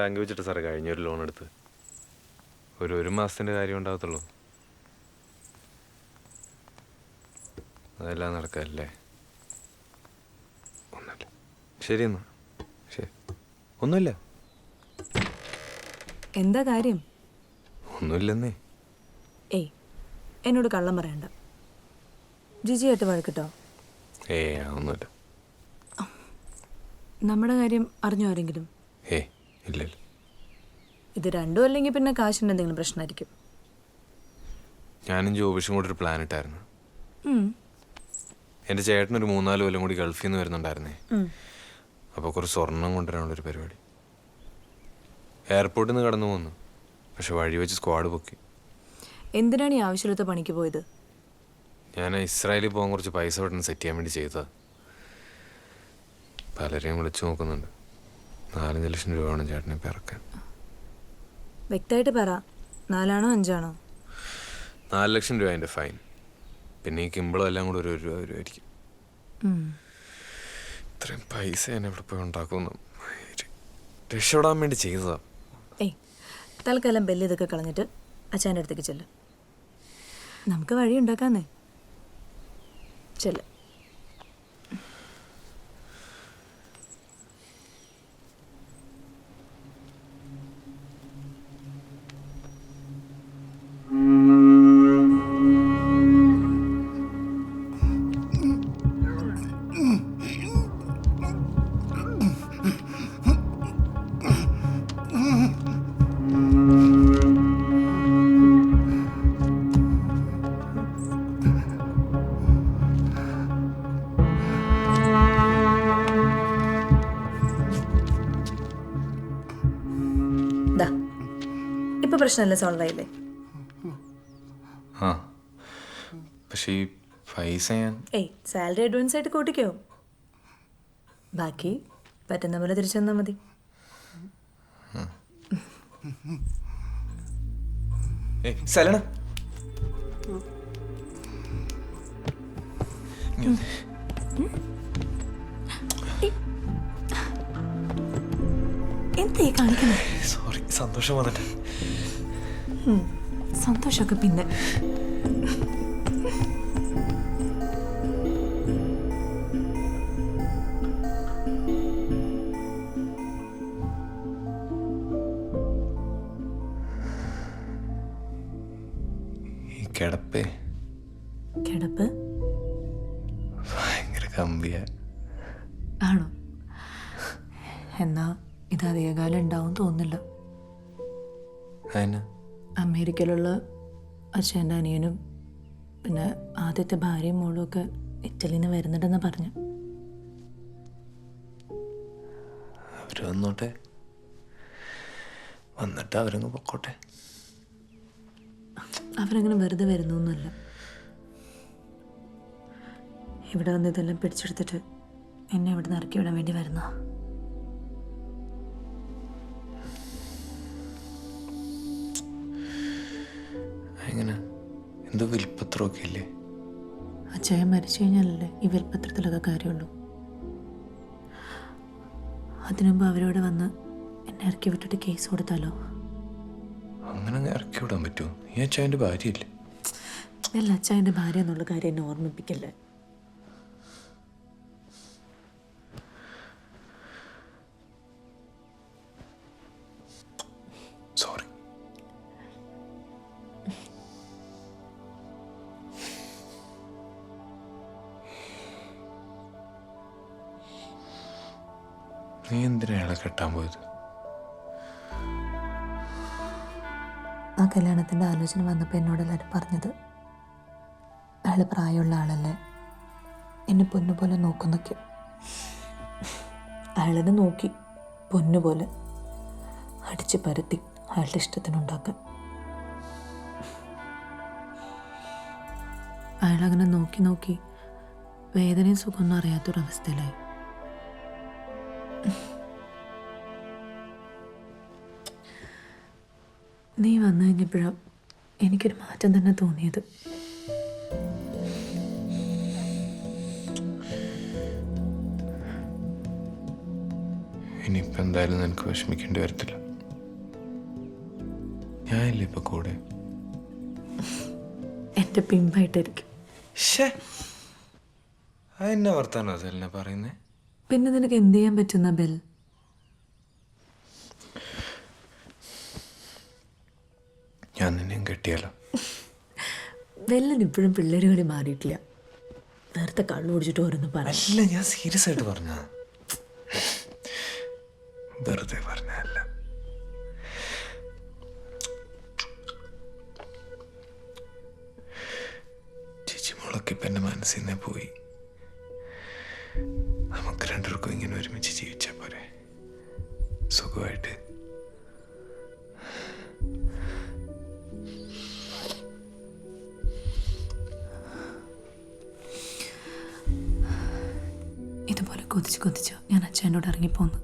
Bank വെച്ചിട്ട് സാറേ കഴിഞ്ഞൊരു ലോൺ എടുത്ത്. ഒരു ഒരു മാസത്തിന്റെ കാര്യം ഉണ്ടാകത്തുള്ളൂ അതെല്ലാം നടക്കല്ലേ ഒന്നല്ല ശരി എന്നാ. ശരി. ഒന്നുമില്ല. എന്താ കാര്യം? ഒന്നുമില്ലെന്നേ. ഏയ് എന്നോട് കള്ളം പറയണ്ട. ജിജിയായിട്ട് വഴക്കിട്ടോ? ഏ ഒന്നുമില്ല. നമ്മുടെ കാര്യം അറിഞ്ഞോ ആരെങ്കിലും? ഏ ഇല്ല ഇത് രണ്ടും അല്ലെങ്കിൽ പിന്നെ കാശിന്റെ എന്തെങ്കിലും പ്രശ്നമായിരിക്കും? ഞാനും ജോബിഷും കൂടി ഒരു പ്ലാൻ ഇട്ടായിരുന്നു. എന്റെ ചേട്ടൻ ഒരു മൂന്നാൽ കൊല്ലം കൂടി ഗൾഫിൽ നിന്ന് വരുന്നുണ്ടായിരുന്നേ. അപ്പൊ അപ്പോൾ കുറച്ച് സ്വർണം കൊണ്ടുവരാനുള്ളൊരു പരിപാടി. എയർപോർട്ടിൽ നിന്ന് കടന്നു പോന്നു. പക്ഷെ വഴി വെച്ച് സ്ക്വാഡ് പൊക്കി. എന്തിനാണ് ഈ ആവശ്യമില്ലാത്ത പണിക്ക് പോയത്? ഞാൻ ഇസ്രായേലിൽ പോകാൻ കുറച്ച് പൈസ പെട്ടെന്ന് സെറ്റ് ചെയ്യാൻ വേണ്ടി ചെയ്തതാണ് പലരെയും വിളിച്ചു നോക്കുന്നുണ്ട്. നാലഞ്ച് ലക്ഷം രൂപ വേണം ചേട്ടനെ ഇപ്പം ഇറക്കാൻ. വ്യക്തമായിട്ട് പറ. നാലാണോ അഞ്ചാണോ? നാല് ലക്ഷം രൂപ അതിന്റെ ഫൈൻ. പിന്നെ ഈ കിമ്പിളും എല്ലാം കൂടെ ഒരു രൂപ വരുമായിരിക്കും. ഇത്രയും പൈസ ഞാൻ എവിടെ പോയി ഉണ്ടാക്കുന്നു രക്ഷപ്പെടാൻ വേണ്ടി ചെയ്തതാ. ഏയ് തൽക്കാലം ബെല്ല് ഇതൊക്കെ കളഞ്ഞിട്ട് അച്ഛന്റെ അടുത്തേക്ക് ചെല്ലും. നമുക്ക് വഴി ഉണ്ടാക്കാന്നേ. ചെല്ല്. പ്രശ്നമല്ല സോൾവ് ആയില്ലേ? ആ. പക്ഷേ ഈ പൈസ ഞാൻ ഏയ് സാലറി അഡ്വാൻസ് ആയിട്ട് കൂട്ടിക്കോ? ബാക്കി പറ്റുന്ന പോലെ തിരിച്ചു തന്നാൽ മതി. ഏയ് സലണ എന്തേ കാണിക്കുന്നത് സന്തോഷം വന്നിട്ട് സന്തോഷമൊക്കെ പിന്നെ. ഈ കിടപ്പേ. കിടപ്പ്? ഭയങ്കര കമ്പിയ. ആണോ? എന്നാ ഇത് അധികകാലം ഉണ്ടാവും തോന്നില്ല അമേരിക്കയിലുള്ള അച്ഛന്റെ അനിയനും പിന്നെ ആദ്യത്തെ ഭാര്യയും മോളും ഒക്കെ ഇറ്റലിയിൽ നിന്ന് വരുന്നുണ്ടെന്ന് പറഞ്ഞു. അവർ വന്നോട്ടെ. വന്നിട്ട് അവരങ്ങ് പൊക്കോട്ടെ. അവരങ്ങനെ വെറുതെ വരുന്നൊന്നുമല്ല. ഇവിടെ വന്ന് ഇതെല്ലാം പിടിച്ചെടുത്തിട്ട് എന്നെ ഇവിടെ നിന്ന് ഇറക്കി വിടാൻ വേണ്ടി വരുന്ന എന്തോ വിൽപ്പത്രമൊക്കെ ഇല്ലേ അച്ഛൻ മരിച്ചു കഴിഞ്ഞാലല്ലേ ഈ വിൽപ്പത്രത്തിലൊക്കെ കാര്യമുള്ളൂ. അതിനുമുമ്പ് അവരോട് വന്ന് എന്നെ ഇറക്കി വിട്ടിട്ട് കേസ് കൊടുത്താലോ? അങ്ങനെ അങ്ങ് ഇറക്കി വിടാൻ പറ്റുമോ? ഈ അച്ഛന്റെ ഭാര്യയല്ലേ? അല്ല അച്ഛന്റെ ഭാര്യ എന്നുള്ള കാര്യം എന്നെ ഓർമ്മിപ്പിക്കല്ലേ? നീ എന്തിനാ അയാളെ കെട്ടാൻ പോയത്. ആ കല്യാണത്തിന്റെ ആലോചന വന്നപ്പോൾ എന്നോട് എല്ലാവരും പറഞ്ഞത് അയാൾ പ്രായമുള്ള ആളല്ലേ? എന്നെ പൊന്നു പോലെ നോക്കുന്നൊക്കെ. അയാളെന്നെ നോക്കി പൊന്നു പോലെ അടിച്ച് പരത്തി അയാളുടെ ഇഷ്ടത്തിനുണ്ടാക്കാൻ അയാളങ്ങനെ നോക്കി നോക്കി വേദനയും സുഖമൊന്നും അറിയാത്തൊരവസ്ഥയിലായി. നീ വന്നു കഴിഞ്ഞപ്പോഴാണ് എനിക്കൊരു മാറ്റം തന്നെ തോന്നിയത്. ഇനിയിപ്പോൾ എന്തായാലും നിനക്ക് വിഷമിക്കേണ്ടി വരത്തില്ല. ഞാനില്ല ഇപ്പൊ കൂടെ? എന്റെ പിമ്പായിട്ടായിരിക്കും. അതെന്നെ വർത്താനോ? അതല്ലേ പറയുന്നേ? പിന്നെ നിനക്ക് എന്ത് ചെയ്യാൻ പറ്റുന്ന ബെൽ ഞാൻ നിന്നെയും കെട്ടിയാലോ ബെല്ലിന് ഇപ്പോഴും പിള്ളേർ കളി മാറിയിട്ടില്ല. നേരത്തെ കള്ളു കുടിച്ചിട്ട് ഓരോന്ന് പറഞ്ഞു അല്ല ഞാൻ സീരിയസ് ആയിട്ട് പറഞ്ഞ വെറുതെ പറഞ്ഞല്ല ചേച്ചി മോളൊക്കെ ഇപ്പം മനസ്സിൽ നിന്നേ പോയി. ഇതുപോലെ കൊതിച്ച് കൊതിച്ച് ഞാൻ അച്ഛനോട് ഇറങ്ങിപ്പോന്നു.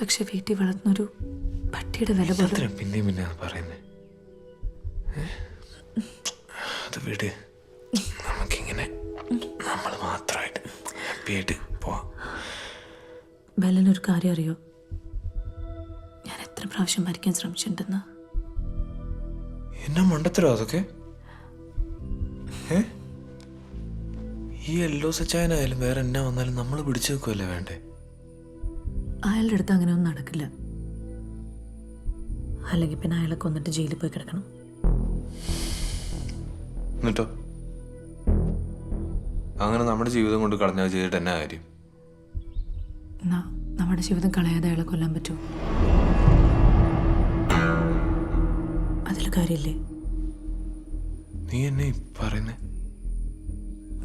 പക്ഷെ വീട്ടിൽ വളർന്നൊരു പട്ടിയുടെ വില പോലും പിന്നെയും പിന്നെ പറയുന്നേ. അത് വിട്. നമുക്കിങ്ങനെ നമ്മൾ മാത്രമായിട്ട് ഹാപ്പി ആയിട്ട് പോവാം. ബെല്ലിനൊരു കാര്യം അറിയോ? ഞാൻ എത്ര പ്രാവശ്യം മരിക്കാൻ ശ്രമിച്ചിട്ടുണ്ടെന്ന്? എന്നാ മണ്ടത്തരോ അതൊക്കെ? ഏ? ഈ എല്ലോ സച്ചായനായാലും വേറെ എന്നാ വന്നാലും നമ്മൾ പിടിച്ചു വെക്കുമല്ലേ വേണ്ടേ? അയാളുടെ അടുത്ത് അങ്ങനെ ഒന്നും നടക്കില്ല. അല്ലെങ്കിൽ പിന്നെ അയാളെ കൊന്നിട്ട് ജയിലിൽ പോയി കിടക്കണം. എന്നിട്ടോ? അങ്ങനെ നമ്മുടെ ജീവിതം കൊണ്ട് കളഞ്ഞാൽ ചെയ്തിട്ട് എന്നാ കാര്യം? എന്നാ നമ്മുടെ ജീവിതം കളയാതെ അയാളെ കൊല്ലാൻ പറ്റുമോ? അതിൽ കാര്യമില്ലേ? നീ എന്നെ പറയുന്നേ?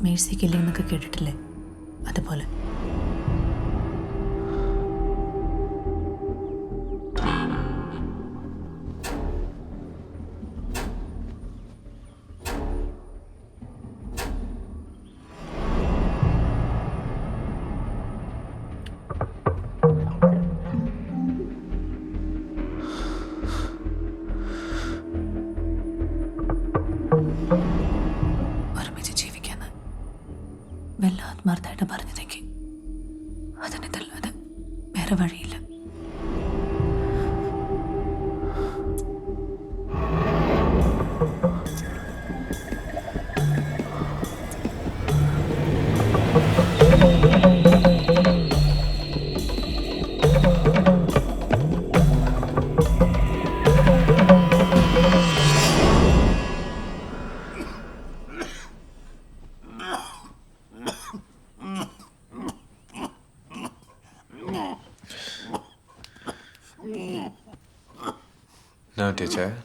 മേഴ്സി എന്നൊക്കെ കേട്ടിട്ടില്ലേ? അതുപോലെ. എന്നാ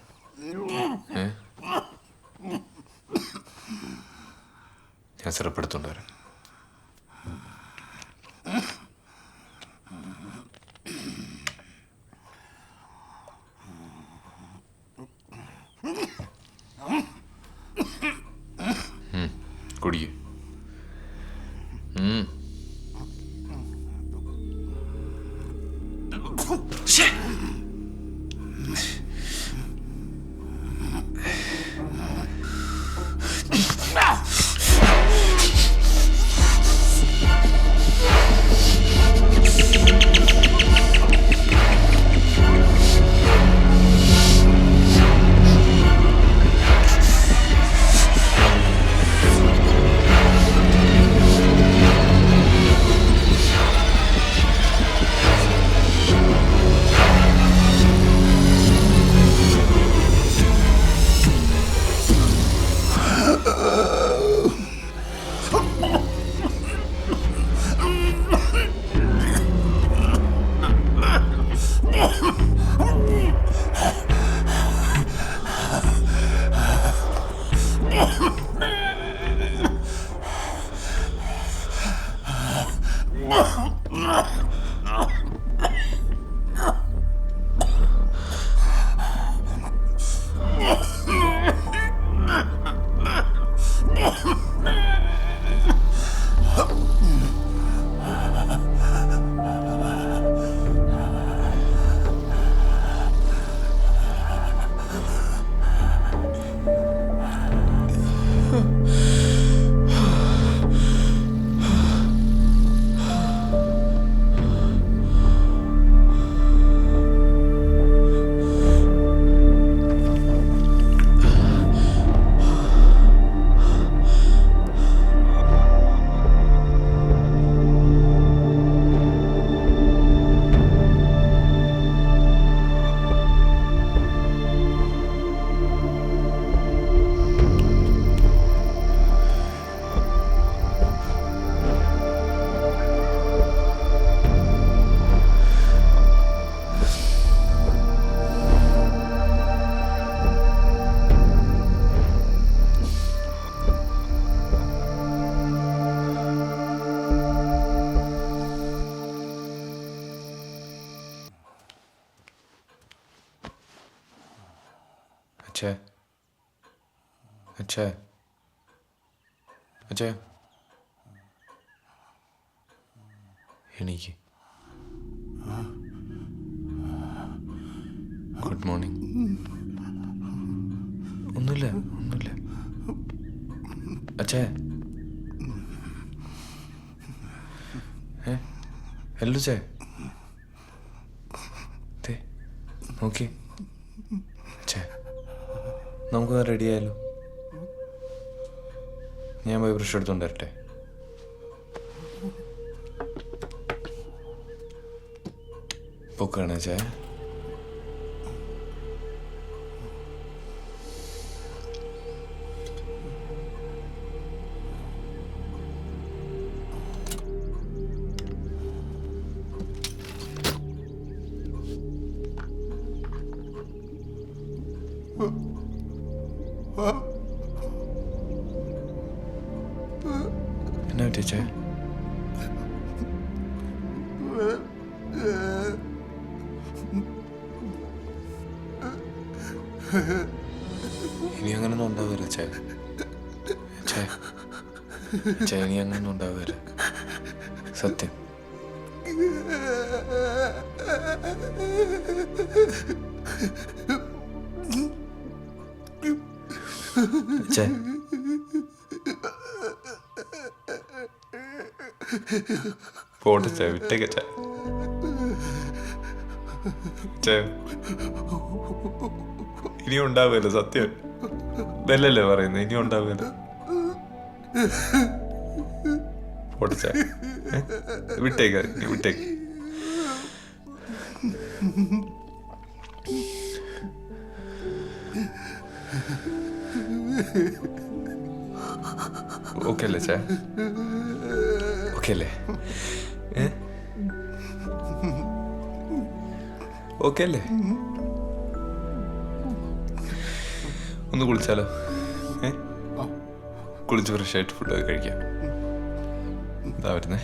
അച്ഛേ എണീക്ക്. Good morning. ഒന്നുമില്ല ഒന്നുമില്ല. അച്ഛേ ഏ? ഹലോ ചേ നോക്കി ചേ നമുക്ക് റെഡി ആയാലോ ഞാൻ പോയി ബ്രഷ് എടുത്തുകൊണ്ട് വരട്ടെ പൊക്കാണ് ചേ. എന്നാ പറ്റിയ ചേ ഇനി അങ്ങനൊന്നും ഉണ്ടാവില്ല ചേ. ചേ. ചേ ഇനി അങ്ങനൊന്നും ഉണ്ടാവില്ല സത്യം. ചേ. പോട്ടെ ചേ വിട്ടേക്ക ചേ. ചേ. ഇനി ഉണ്ടാവില്ല സത്യം? ഇതല്ലല്ലേ പറയുന്നത്? ഇനി ഉണ്ടാവുമല്ലോ പോട്ടെ ചേ. വിട്ടേക്ക വിട്ടേക്ക്. ഓക്കെ അല്ലേ ചേ? അല്ലേ ഓക്കെ അല്ലേ ഒന്ന് കുളിച്ചാലോ? ഏ? കുളിച്ച് ഫ്രഷ് ആയിട്ട് ഫുഡൊക്കെ കഴിക്കാം. എന്താ വരുന്നേ.